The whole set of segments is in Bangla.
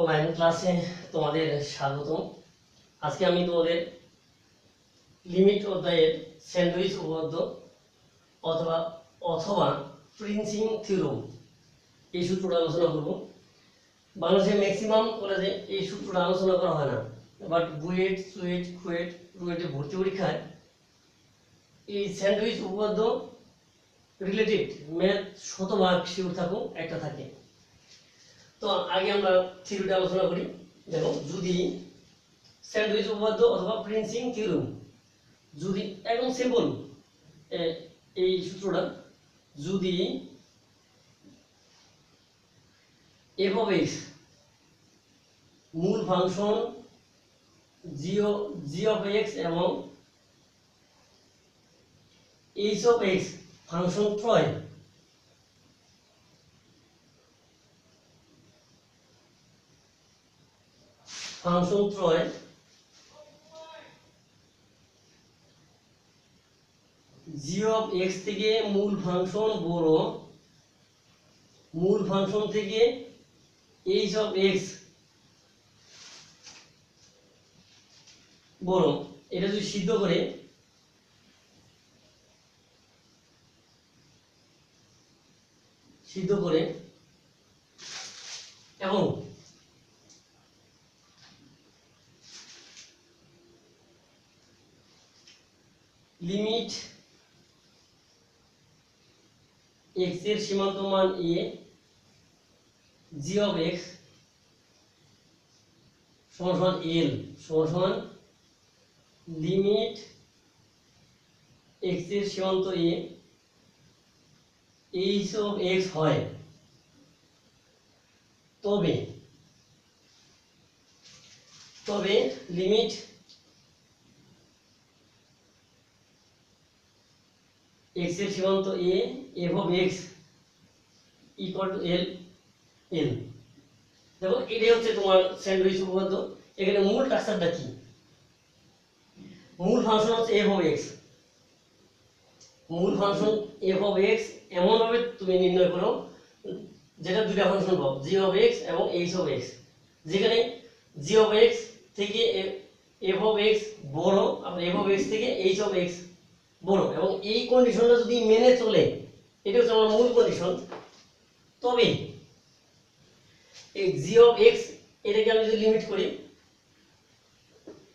অনলাইন ক্লাসে তোমাদের স্বাগতম। আজকে আমি তোমাদের লিমিট অধ্যায়ের স্যান্ডউইচ উপপাদ্য অথবা অথবা প্রিন্সিং থিওরম এই সূত্রটা আলোচনা করব। বাংলাদেশে ম্যাক্সিমাম কলেজে এই সূত্রটা আলোচনা করা হয় না। বাট বুয়েট, সুয়েট কুয়েট রুয়েটের ভর্তি পরীক্ষায় এই স্যান্ডউইচ উপপাদ্য রিলেটেড ম্যাথ শতভাগ শিওর থাকুক, একটা থাকে। তো আগে আমরা থিওরিটা আলোচনা করি। দেখো, যদি স্যান্ডউইচ উপপাদ্য অথবা প্রিন্সিং থিওরম, যদি, একদম সিম্পল এই সূত্রটা, যদি এফ অফ এক্স মূল ফাংশন জিও জি অফ এক্স এবং এইচ অফ এক্স ফাংশন ত্রয় ফাংশন ত্রয়। জি অফ এক্স থেকে মূল ফাংশন বড়। মূল ফাংশন থেকে এইচ অফ এক্স বড়। এটা যদি সিদ্ধ করে সিদ্ধ করে এবং লিমিট এক্স সীমান্ত মান এ জি অফ এক্স সমান এল সমান লিমিট এক্সের সীমান্ত এ এইচ অফ এক্স হয়। তবে তবে লিমিট এক্সের সীমান্ত a f of x equal to L L দেখো, এটাই হচ্ছে তোমার স্যান্ডউইচ উপপাদ্য। এখানে মূল স্ট্রাকচারটা কি? মূল ফাংশন হচ্ছে এফ অফ এক্স মূল ফাংশন এফ অফ এক্স এমনভাবে তুমি নির্ণয় করো, যেটা দুটা ফাংশন পাও জি অফ এক্স এবং এইচ অফ এক্স যেখানে জি অফ এক্স থেকে এফ অফ এক্স বড়, আবার এফ অফ এক্স থেকে এইচ অফ এক্স বড় এবং এই কন্ডিশনটা যদি মেনে চলে এটা হচ্ছে আমার মূল কন্ডিশন তবে জি অফ এক্স এটাকে আমি যদি লিমিট করি,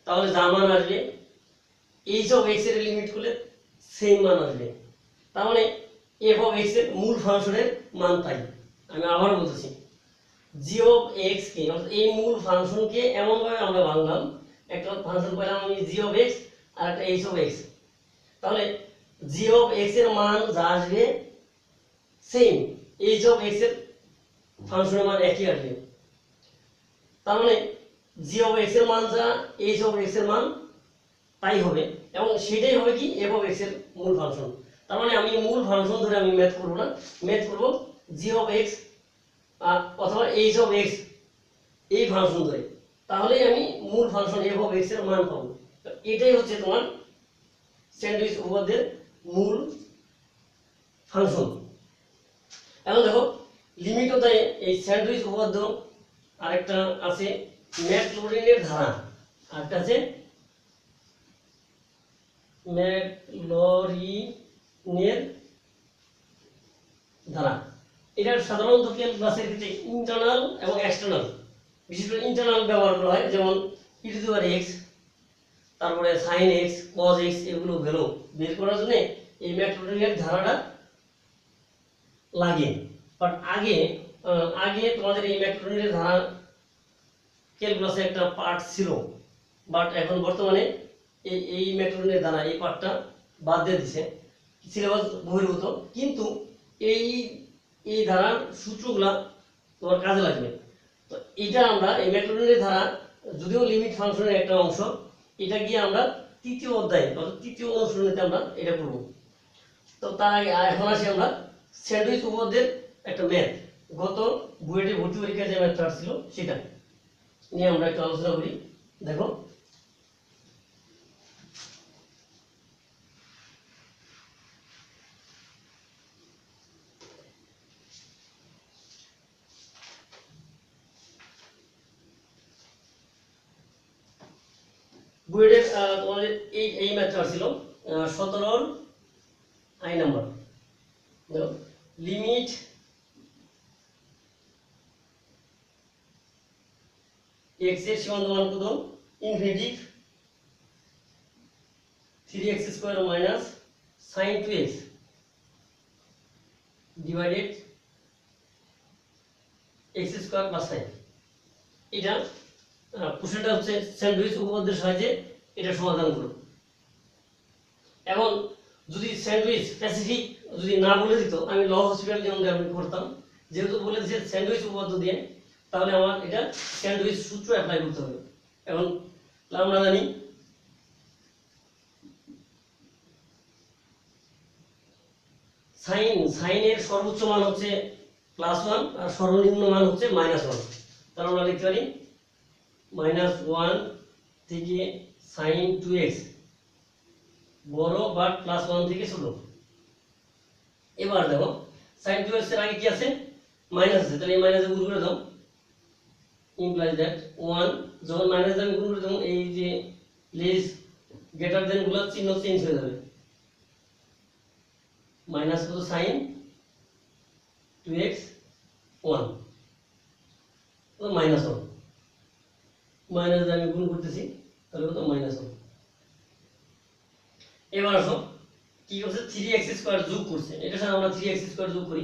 তাহলে যা মান আসবে এইচ অফ এক্সের লিমিট করলে সেম মান আসবে। তার মানে এফ অফ এক্সের মূল ফাংশনের মান তাই, আমি আবার বলতেছি। জি অফ এক্স কে, অর্থাৎ এই মূল ফাংশনকে এমনভাবে আমরা ভাঙলাম, একটা ফাংশন পেলাম আমি জি অফ এক্স আর একটা এইচ অফ এক্স তাহলে জি অফ এক্সের মান যা আসবে সেম এইচ অফ এক্সের ফাংশনের মান একই আসবে। তার মানে জি অফ এক্সের মান যা এইচ অফ এক্সের মান তাই হবে, এবং সেটাই হবে কি এফ অফ এক্সের মূল ফাংশন তার মানে আমি মূল ফাংশন ধরে আমি ম্যাথ করব না। ম্যাথ করব জি অফ এক্স অথবা এইচ অফ এক্স এই ফাংশন ধরে। তাহলেই আমি মূল ফাংশন এফ অফ এক্সের মান পাবো। এটাই হচ্ছে তোমার স্যান্ডউইচ উপপাদ্যের মূল ফাংশন। এখন দেখো লিমিট ওটাই এই স্যান্ডউইচ উপপাদ্য আরেকটা আছে ম্যাকলোরিনের ধারা, আরেকটা আছে ম্যাকলোরিনের ধারা। এটা সাধারণত ক্যালকুলাসের ক্ষেত্রে ইন্টারনাল এবং এক্সটার্নাল বিশেষ করে ইন্টারনাল ব্যবহার করা হয়, যেমন ই পাওয়ার এক্স তারপরে সাইন এক্স কজ এক্স এগুলো ভ্যালু বের করার জন্য এই ম্যাক্রোনিয়ার ধারাটা লাগে বাট আগে আগে তোমাদের এই ম্যাক্রোনিয়ার ধারা ক্যালকুলাসে একটা পার্ট ছিল। বাট এখন বর্তমানে এই এই ম্যাক্রোনিয়ার ধারা এই পার্টটা বাদ দিয়ে দিছে। সিলেবাস বহির্ভূত। কিন্তু এই এই ধারার সূত্রগুলা তোমার কাজে লাগবে। তো এটা আমরা এই ম্যাক্রোনিয়ার ধারা যদিও লিমিট ফাংশনের একটা অংশ এটা গিয়ে আমরা তৃতীয় অধ্যায়, অর্থাৎ তৃতীয় অনুশীলনীতে আমরা এটা করব। তো তার আগে এখন আসি আমরা স্যান্ডউইচ উপপাদ্যের একটা ম্যাথ। গত বুয়েটে ভর্তি পরীক্ষায় যে ম্যাথটা আসছিল, সেটা নিয়ে আমরা একটু আলোচনা করি। দেখো বুয়েটের তোমাদের এই এই ম্যাথটা ছিল সতেরোর আই নাম্বার। লিমিট এক্সের সীমান্ত মান কত? Infinity three x square minus sine two x divided x square plus sine. এটা কোশ্চেনটা হচ্ছে, স্যান্ডউইচ উপপাদ্যের সাহায্যে এটা সমাধান করো এখন যদি স্যান্ডউইচ স্পেসিফিক যদি না বলে দিত, আমি ল হসপিটাল যেমন আমি করতাম। যেহেতু বলে দিচ্ছে স্যান্ডউইচ উপপাদ্য দিয়ে, তাহলে আমার এটা স্যান্ডউইচ সূত্র অ্যাপ্লাই করতে হবে। এখন আমরা জানি সাইন সাইনের সর্বোচ্চ মান হচ্ছে প্লাস ওয়ান আর সর্বনিম্ন মান হচ্ছে মাইনাস ওয়ান তাহলে আমরা লিখতে পারি মাইনাস ওয়ান থেকে সাইন টু এক্স বড় বাট প্লাস ওয়ান থেকে ছোট। এবার দেখো সাইন টু এক্সের আগে কি আছে? মাইনাস আছে। তাহলে এই মাইনাসে গুণ করে দাও। ইমপ্লাইজ দ্যাট ওয়ান যখন মাইনাস আমি গুণ করে দেবো, এই যে লেস গ্রেটার দেনগুলো চিহ্ন চেঞ্জ হয়ে যাবে। মাইনাস কত? Sine two x one minus one minus আমি গুণ করতেছি, তাহলে কত? মাইনাস ওয়ান এবার আসো, কি করছে? থ্রি এক্স স্কোয়ার যোগ করছে। এটার সাথে আমরা থ্রি এক্স স্কোয়ার যোগ করি।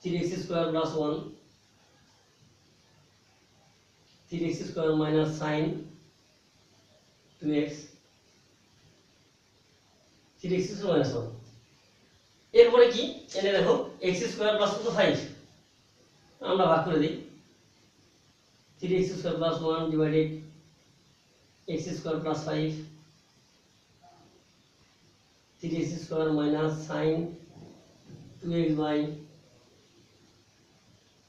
Three x square plus one three x square minus sine two x three x square minus one এরপরে কি? এনে দেখো এক্স স্কোয়ার প্লাস কত? ফাইভ আমরা ভাগ করে দিই। Three x square plus one divided x square plus five three x square minus sine two x by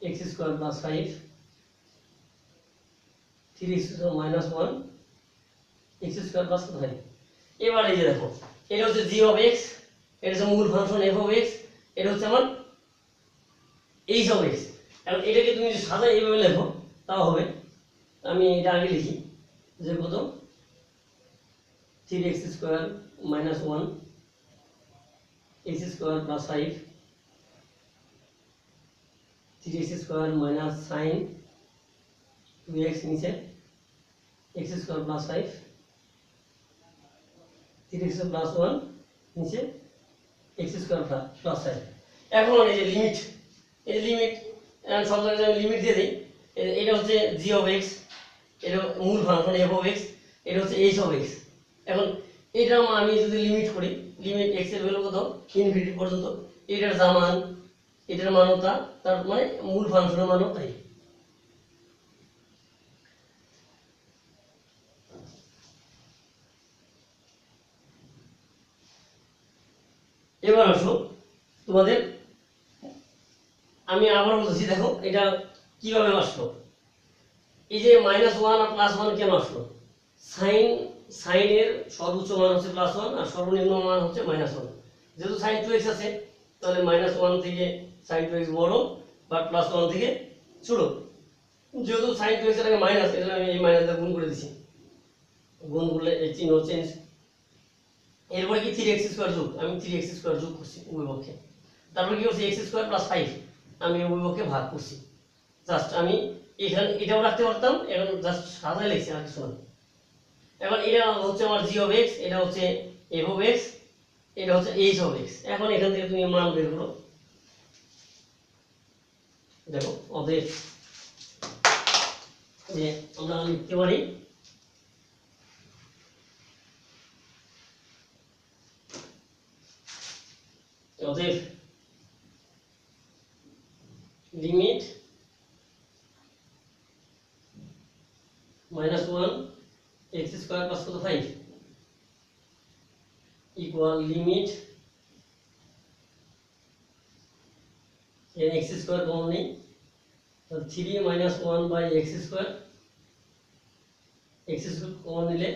x square plus five three x square minus one x square plus five এবার এই যে দেখো, এটা হচ্ছে জি অফ এক্স এটা হচ্ছে মূল ফাংশন এফ অফ এক্স এটা হচ্ছে আমার এইচ অফ এক্স এখন এটাকে তুমি যদি সাদা এইভাবে লেখো তাও হবে। আমি এটা আগে লিখি, যে কত three x square minus one x square plus five three x square minus sine two x নিচে x square plus five three x plus one নিচে এক্স স্কোয়ার প্লাস ফাইভ এখন এই যে লিমিট এই লিমিট সব আমি লিমিট দিয়ে দিই এটা হচ্ছে জি অফ এক্স এটা মূল ফাংশন এফ অফ এক্স এটা হচ্ছে এইচ অফ এক্স এখন এটা আমা- যদি লিমিট করি লিমিট এক্সের ভ্যালু কত? ইনফিনিটি পর্যন্ত। এটার যা মান, এটার মানও তা, তার মানে মূল ফাংশনের মানও তাই। এবার আসো তোমাদের, আমি আবার বলতেছি, দেখো, এটা কীভাবে আসলো এই যে মাইনাস ওয়ান আর প্লাস ওয়ান কেন আসলো সাইন সাইনের সর্বোচ্চ মান হচ্ছে প্লাস ওয়ান আর সর্বনিম্ন মান হচ্ছে মাইনাস ওয়ান যেহেতু সাইন টু এক্স আছে, তাহলে মাইনাস ওয়ান থেকে সাইন টু এক্স বড়, বা প্লাস ওয়ান থেকে ছোট। যেহেতু সাইন টু এক্স আগে মাইনাস জন্য আমি এই মাইনাসটা গুণ করে দিছি। গুণ করলে এই চিহ্ন চেঞ্জ এরপরে কি থ্রি এক্স স্কোয়ার যোগ? আমি থ্রি এক্স স্কোয়ার যোগ করছি উভয় পক্ষে। তারপরে কি করছি? এক্স স্কোয়ার প্লাস ফাইভ আমি উভয় পক্ষে ভাগ করছি। জাস্ট আমি এখানে এটাও রাখতে পারতাম, এখন জাস্ট সাজায় লিখছি আর কিছু না। এখন এটা হচ্ছে আমার জি অফ এটা হচ্ছে এফ অফ এটা হচ্ছে এইচ অফ এক্স এখন এখান থেকে তুমি মান বের করো। দেখো অতএব যে আমরা লিখতে পারি অতএব limit minus one x square plus কত five equal limit x square common নেই। Three minus one by x square x square common নিলে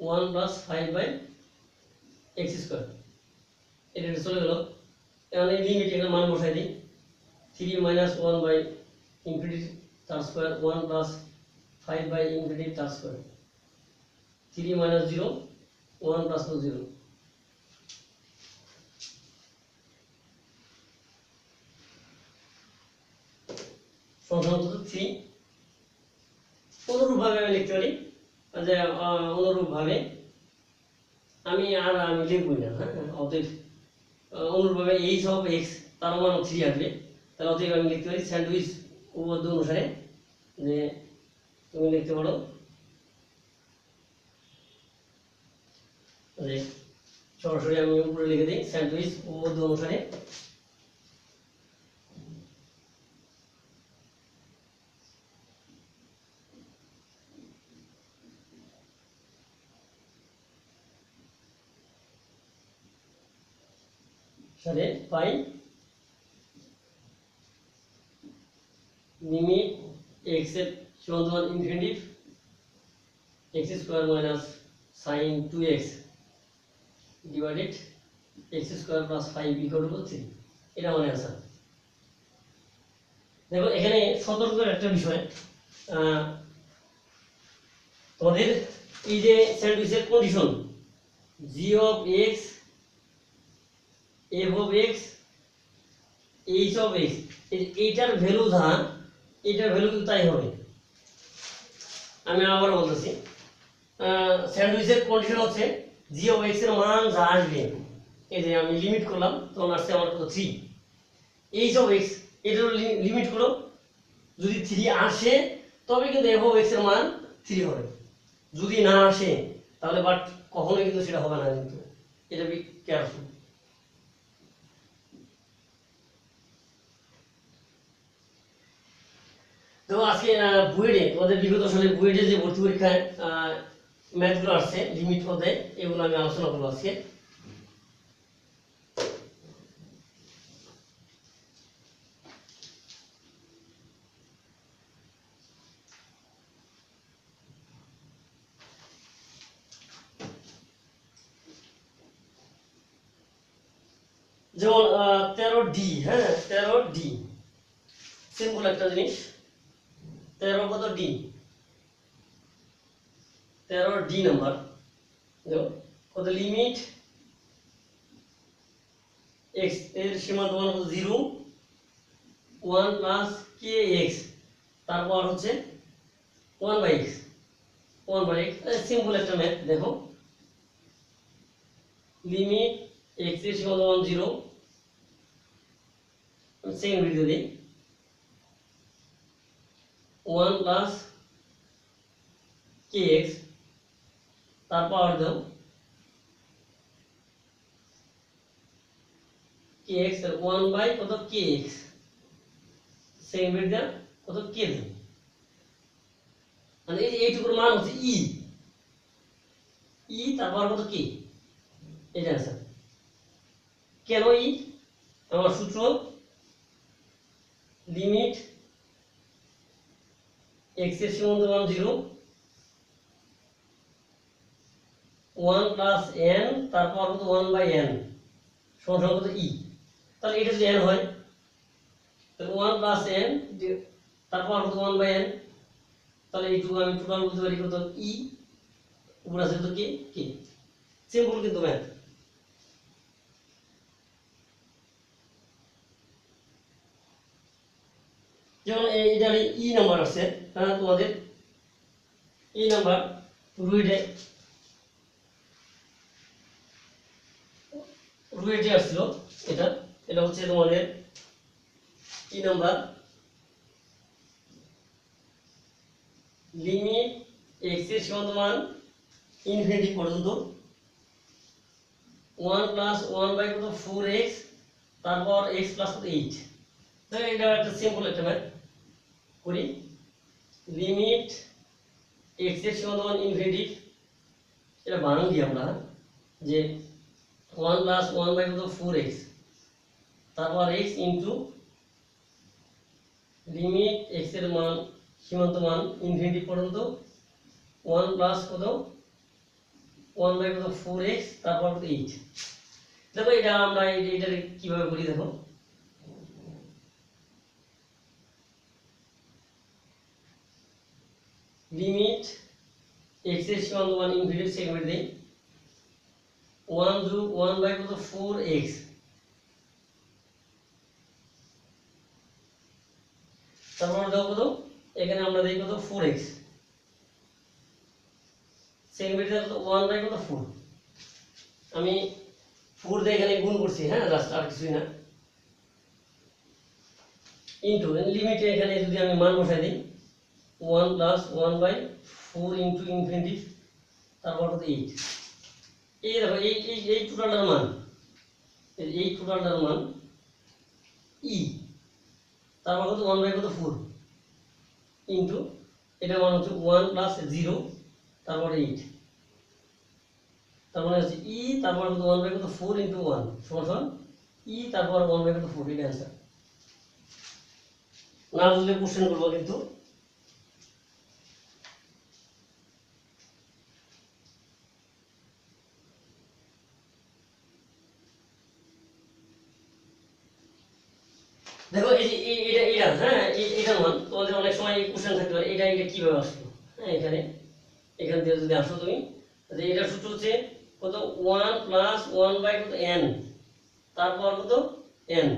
one plus five by x square এটা চলে গেল। এখন এই লিমিট এখানে মান বসাই দিই। Three minus one by infinity one plus five by infinity তার square three minus zero one plus two zero সংখ্যান্ত three অনুরূপভাবে আমি লিখতে পারি। যে আহ, অনুরূপভাবে আমি আর আমি লিখবই না হ্যাঁ? অতএব অনুরূপভাবে এই সব এক্স তার মান থ্রি আসবে। তাহলে অতএব আমি লিখতে পারি স্যান্ডউইচ উপপাদ্য অনুসারে, যে তুমি লিখতে পারো সরাসরি আমি উপরে লিখে দিই স্যান্ডউইচ উপপাদ্য অনুসারে। সাথে পাই লিমিট এক্সের সমান infinitive x square minus two x divided x square plus five equal to three এটা মানে আনসার দেখো, এখানে সতর্কের একটা বিষয় তোমাদের এই যে স্যান্ডউইচের condition g of x f of x h of x এইটার ভ্যালু যা এইটার ভ্যালু কিন্তু তাই হবে। আমি আবার বলতেছি স্যান্ডউইচের কন্ডিশন হচ্ছে জি অফ এক্সের মান যা আসবে। এই যে আমি লিমিট করলাম, তখন আসছে আমার কত থ্রি এইচ অফ এক্স এটার লিমিট করো। যদি থ্রি আসে, তবে কিন্তু এফ অফ এক্সের মান থ্রি হবে। যদি না আসে, তাহলে বাট কখনোই কিন্তু সেটা হবে না কিন্তু। এটা বি কেয়ারফুল তো আজকে বুয়েটে, তোমাদের বিগত সালের বুয়েটে যে ভর্তি পরীক্ষায় ম্যাথগুলো আসছে লিমিট পদে, এগুলো আমি আলোচনা করব আজকে। যেমন তেরো ডি হ্যাঁ তেরো ডি। সিম্পল একটা জিনিস। তেরো কত ডি? তেরো ডি নাম্বার। কত লিমিট? এক্স, এর সীমান্ত মান কত? Zero. One plus K x? তারপর হচ্ছে one by x. One by x simple একটা ম্যাথ, দেখো। লিমিট এক্সের সীমান্ত মান জিরো। সেকেন্ড ভিডিও দিই। ওয়ান প্লাস এক্স তার পাওয়ার দাও। কে এক্স ওয়ান বাই কত কে এক্স সেকেন্ড দেন কত কে দেন মানে এই এইটুকুর মান হচ্ছে ই ই তারপর কত কে? এটা আছে কেন ই আমার সূত্র লিমিট এক্সের সীমান্ত মান জিরো ওয়ান প্লাস এন তারপর কত ওয়ান বাই এন সমান কত ই তাহলে এটা যদি এন হয় তাহলে ওয়ান প্লাস এন তারপর কত ওয়ান বাই এন তাহলে এইটুকু আমি টোটাল বলতে পারি কত? ই উপর আছে কত? কে কে সিম্পল কিন্তু ম্যাথ যেমন এটার ই নাম্বার আছে হ্যাঁ তোমাদের ই নাম্বার রুইডে রুইটে আসছিল এটা এটা হচ্ছে তোমাদের ই নাম্বার। লিমিট এক্সের সীমান্ত মান ইনফিনিটি পর্যন্ত। ওয়ান প্লাস ওয়ান বাই কত ফোর এক্স, তারপর এক্স প্লাস এইট। তাহলে এটা একটা সিম্পল একটা ম্যাথ। করি। লিমিট এক্সের সীমান্ত মান ইনফিনিটি এটা বানান দিই আমরা? যে ওয়ান প্লাস ওয়ান বাই কত? ফোর এক্স তারপর এক্স ইন্টু লিমিট এক্সের মান, সীমান্ত মান ইনফিনিটি পর্যন্ত ওয়ান প্লাস কত? ওয়ান বাই কত? ফোর এক্স তারপর কত এইট দেখো এটা আমরা এটা এটা কীভাবে করি দেখো। লিমিট এক্সের সমান ওয়ান ইনফিনিটি সেগমেন্ট দেই। ওয়ান যোগ ওয়ান বাই কত? ফোর এক্স তারপর দাও কত? এখানে আমরা দিই কত? এক্স সেগমেন্টে কত? ওয়ান বাই কত? ফোর আমি ফোর দিয়ে এখানে গুণ করছি হ্যাঁ জাস্ট আর কিছুই না। ইন্টু লিমিটে এখানে যদি আমি মান বসাই দিই one plus one by four into infinity তারপর কত এইট এই দেখো, এই এই এই টোটালটার মান, এই- টোটালটার মান ই তারপর কত ওয়ান বাই কত? ফোর ইন্টু এটার মান হচ্ছে ওয়ান প্লাস জিরো তারপরে এইট তার মানে হচ্ছে ই তারপর কত ওয়ান বাই কত? ফোর ইন্টু ওয়ান সমান সমান ই তারপর ওয়ান বাই কত? ফোর এটা অ্যান্সার না বুঝলে কোশ্চেন করব কিন্তু। দেখো, এই যে এটা এটা হ্যাঁ এটা মান তোমাদের অনেক সময় এই কোশ্চেন থাকতে পারে, এটা এটা কীভাবে আসলো? হ্যাঁ এখানে, এখান থেকে যদি আসো তুমি যে এটা সূত্র হচ্ছে কত? ওয়ান প্লাস ওয়ান বাই কত? এন তারপর কত? এন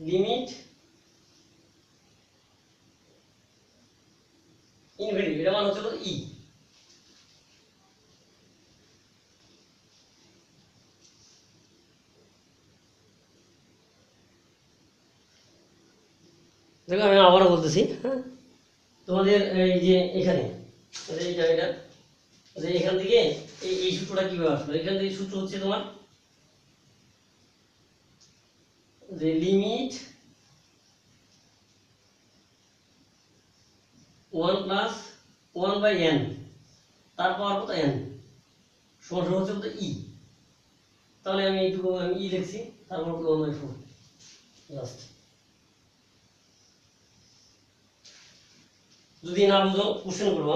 লিমিট ইনফিনিটি এটা মান হচ্ছে কত? ই দেখো, আমি আবারও বলতেছি হ্যাঁ? তোমাদের এই যে এখানে এইটা এটা এখান থেকে এই এই সূত্রটা কীভাবে আসলো? এখান থেকে সূত্র হচ্ছে তোমার যে limit one plus one by n তারপর কত? এন সমান হচ্ছে কত? ই তাহলে আমি এইটুকু আমি ই লিখছি, তারপর ওয়ান বাই ফোর যদি না বুঝো কোশ্চেন করব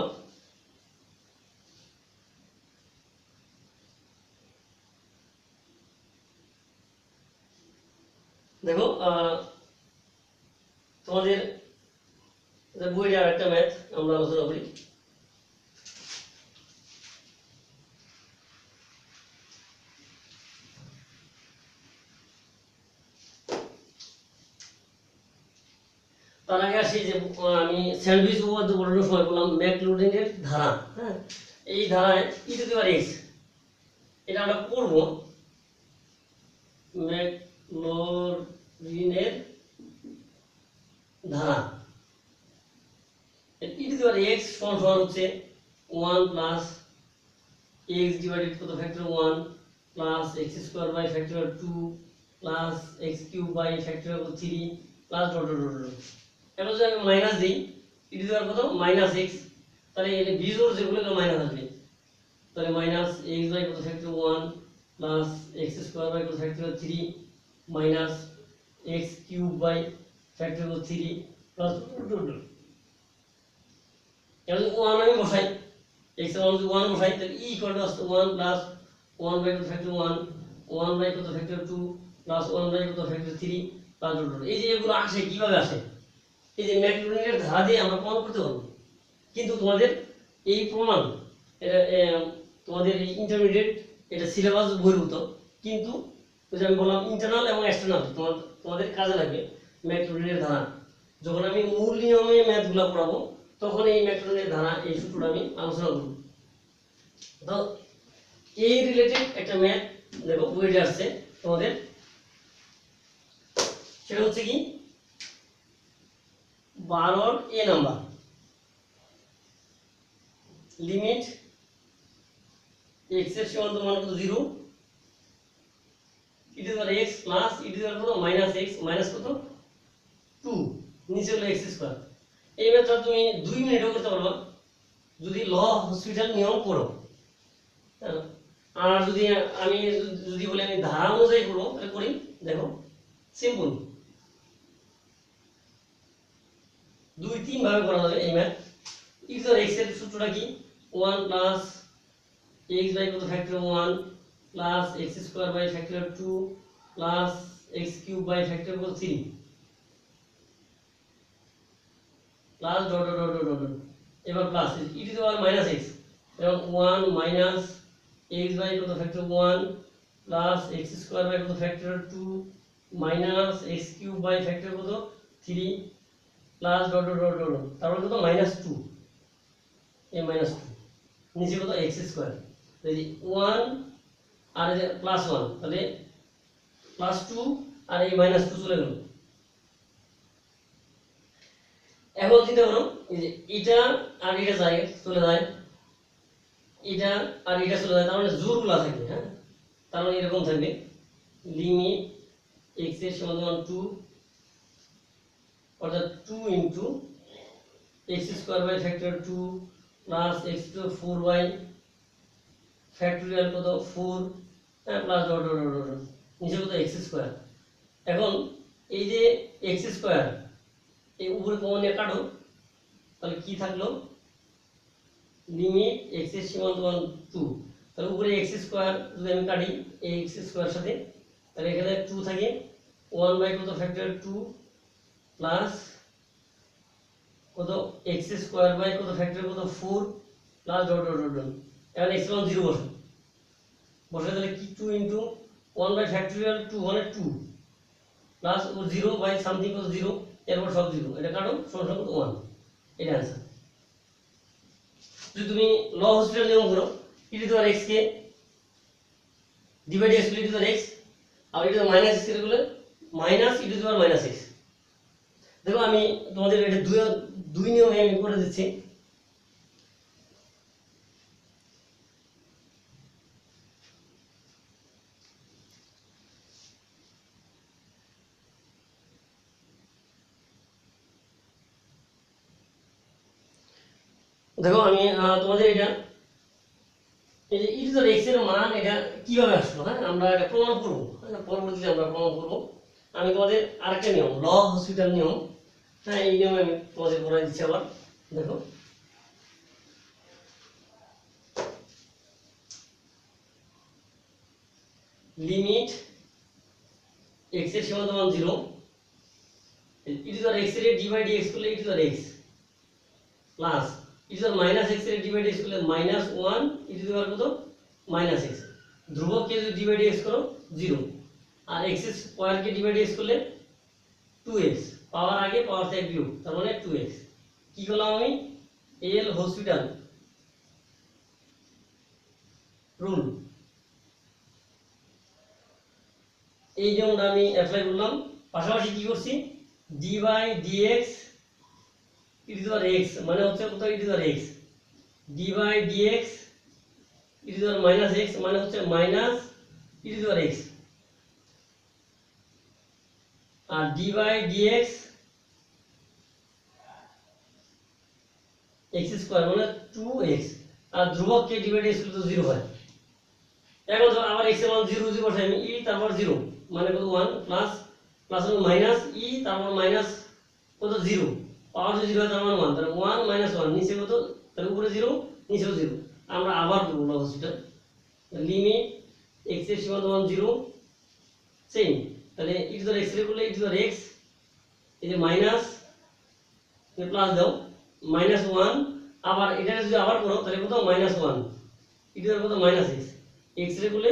দেখো আহ, তোমাদের আর একটা ম্যাথ আমরা আলোচনা করি। তার আগে আসি যে আমি স্যান্ডউইচ উপপাদ্য বলানোর সময় বললাম ম্যাকলোডিনের ধারা হ্যাঁ? এই ধারায় ই টু দি পাওয়ার এক্স এটা আমরা করব ম্যাকলোডিনের ধারা। ই টু দি পাওয়ার এক্স সমান সমান হচ্ছে ওয়ান প্লাস এক্স ডিভাইডেড কত? Factor one plus x square by factor two plus x cube by factor three plus dot dot dot এখন যদি আমি মাইনাস দিই? ই টু কত মাইনাস এক্স তাহলে এটা বিজোড় যেগুলো মাইনাস আসবে। তাহলে মাইনাস এক্স বাই কত factor one plus x square by কত factor three minus x cube by factor three plus এবার ওয়ান আমি বসাই এক্স ওয়ান যদি ওয়ান বসাই, তাহলে e equal to one plus one by কত ফ্যাক্টর ওয়ান ওয়ান বাই কত factor two plus one by কত ফ্যাক্টর থ্রি প্লাস এই যে এগুলো আসে, কীভাবে আসে? এই যে ম্যাকডোনাল্ডের ধারা দিয়ে আমরা প্রমাণ করতে কিন্তু তোমাদের এই প্রমাণ, এটা তোমাদের এই ইন্টারমিডিয়েট এটা সিলেবাস বহির্ভূত। কিন্তু যে আমি বললাম ইন্টারনাল এবং এক্সটার্নাল তোমার, তোমাদের কাজে লাগবে ম্যাকডোনাল্ডের ধারা। যখন আমি মূল নিয়মে ম্যাথগুলো পড়াবো, তখন এই ম্যাকডোনাল্ডের ধারা, এই সূত্রটা আমি আলোচনা করব। তো এই রিলেটেড একটা ম্যাথ, দেখো বইটা আসছে তোমাদের, সেটা হচ্ছে কি? বারোর এ নাম্বার। লিমিট এক্সের সীমান্ত মান কত? Zero e to power x plus e to power কত মাইনাস এক্স মাইনাস কত? টু নিচে হলো এক্স স্কোয়ার এই ম্যাথটা তুমি দুই মিনিটও করতে পারবা। যদি ল হসপিটাল নিয়ম করো। হ্যাঁ। আর যদি আমি যদি বলি আমি ধারা অনুযায়ী করব তাহলে করি। দেখো। সিম্পল দুই, তিন ভাবে করা যাবে এই ম্যাথ ই টু এক্সের সূত্রটা কি? ওয়ান প্লাস এক্স বাই কত factor one plus x square by factor two plus x cube by factor কত? Three plus dot dot dot dot dot এবার plus e to power minus x এবং ওয়ান মাইনাস এক্স বাই কত factor one plus x square by কত factor two minus x cube by factor কত? Three plus dot dot dot dot তারপর কত? মাইনাস টু এ মাইনাস টু নিচে কত? এক্স স্কোয়ার তাহলে ওয়ান আর প্লাস ওয়ান তাহলে প্লাস টু আর এই মাইনাস টু চলে গেল। এখন চিন্তা করো যে এটা আর এটা যায়, চলে যায়। এটা আর এটা চলে যায়, তার মানে জোরগুলা থাকবে হ্যাঁ? তার মানে এরকম থাকবে। লিমিট এক্সের সমান টু অর্থাৎ two into x square by factor two plus x to four by factorial কত? ফোর হ্যাঁ প্লাস ডট নিচে কত? এক্স স্কোয়ার এখন এই যে এক্স স্কোয়ার এই উপরে কমন নিয়ে কাটো। তাহলে কি থাকল? লিমিট এক্সের সীমান্ত মান টু তাহলে উপরে এক্স স্কোয়ার যদি আমি কাটি, এই এক্স স্কোয়ার সাথে, তাহলে এখানে টু থাকে। ওয়ান বাই কত? ফ্যাক্টর টু প্লাস কত এক্স স্কোয়ার বাই কত ফ্যাক্টর কত four plus dot dot dot এখন এক্স মান জিরো বসে বসে তাহলে কি two into one by factorial two মানে টু প্লাস ও জিরো বাই সামথিং কত জিরো এরপর সব জিরো এটা কাটো, সমান সমান ওয়ান এটা অ্যান্সার যদি তুমি ল হসপিটাল নিয়ম করো ই টু দেওয়ার এক্স কে ডিভাইড এক্স ই টু দেওয়ার x R e to minus x minus e to দেওয়ার মাইনাস এক্স দেখো আমি তোমাদের এটা দুই দুই নিয়মে আমি করে দিচ্ছি। দেখো আমি তোমাদের এটা এই যে ই টু দ্য এক্সের মান এটা কীভাবে আসলো? হ্যাঁ আমরা এটা প্রমাণ করব। হ্যাঁ, পরবর্তীতে আমরা প্রমাণ করব। আমি তোমাদের আরেকটা নিয়ম, ল হসপিটাল নিয়ম। হ্যাঁ এই নিয়মে আমি তোমাদের বলে দিচ্ছি আবার, দেখো। লিমিট এক্সের সীমান্ত মান জিরো ই টু দ্য এক্সের ডি বাই ডি এক্স করলে to the x plus e to minus এক্সের ডিভাইড এক্স করলে মাইনাস ওয়ান ই টু দেওয়ার কত? মাইনাস এক্স ধ্রুবককে যদি ডিভাইড এক্স করো জিরো আর এক্স স্কোয়ারকে ডিভাইড এক্স করলে টু এক্স পাওয়ার আগে পাওয়ার থেকে বিয়োগ, তার মানে টু এক্স কী করলাম আমি? এল হসপিটাল রুল এই নিয়মটা আমি অ্যাপ্লাই করলাম, পাশাপাশি কি করছি? D by dx e to দেওয়ার এক্স মানে হচ্ছে কত? ই টু দেওয়ার x d by dx e to দেওয়ার মাইনাস এক্স মানে হচ্ছে মাইনাস ই টু দেওয়ার x R d by dx x square মানে টু এক্স আর ধ্রুবককে ডিভাইড এক্স তো জিরো হয়। এখন আবার এক্সের মান জিরো জিরো বসাই, আমি ই তারপর জিরো মানে কত? One plus plus minus e তারপর মাইনাস কত? জিরো পাওয়ার যদি জিরো হয়, তার মানে ওয়ান তাহলে ওয়ান মাইনাস ওয়ান নিচে কত? তাহলে উপরে জিরো নিচেও জিরো আমরা আবার করব লসটা লিমিট এক্সের সীমান্ত ওয়ান জিরো সেম তাহলে ই টু এক্স রে করলে ই টু এক্স এই যে মাইনাস প্লাস দাও মাইনাস ওয়ান আবার এটা যদি আবার করো, তাহলে কত? মাইনাস ওয়ান ই টু কত মাইনাস এক্স এক্স রে করলে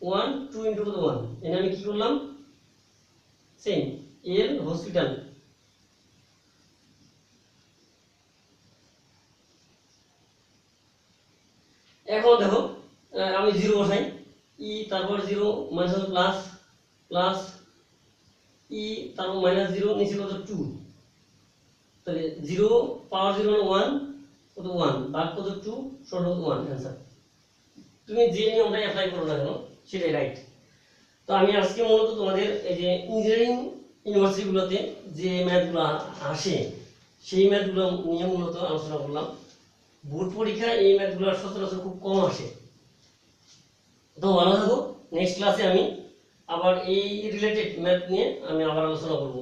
ওয়ান টু ইন্টু কত ওয়ান এনে আমি কি করলাম? সেম এর হসপিটাল এখন দেখো আমি জিরো বসাই ই তারপর zero minus plus plus e তারপর মাইনাস জিরো নিচে কত? টু তাহলে জিরো পাওয়ার জিরো ওয়ান কত? ওয়ান বাদ কত? টু শর্ট কত ওয়ান অ্যান্সার তুমি যে নিয়মটা অ্যাপ্লাই করো না কেন, সেটাই রাইট তো আমি আজকে মূলত তোমাদের এই যে ইঞ্জিনিয়ারিং ইউনিভার্সিটিগুলোতে যে ম্যাথগুলো আসে, সেই ম্যাথগুলো নিয়ে মূলত আলোচনা করলাম। বোর্ড পরীক্ষায় এই ম্যাথগুলো সচরাচর খুব কম আসে। তো ভালো থাকো। নেক্সট ক্লাসে আমি আবার এই রিলেটেড ম্যাথ নিয়ে আমি আবার আলোচনা করব।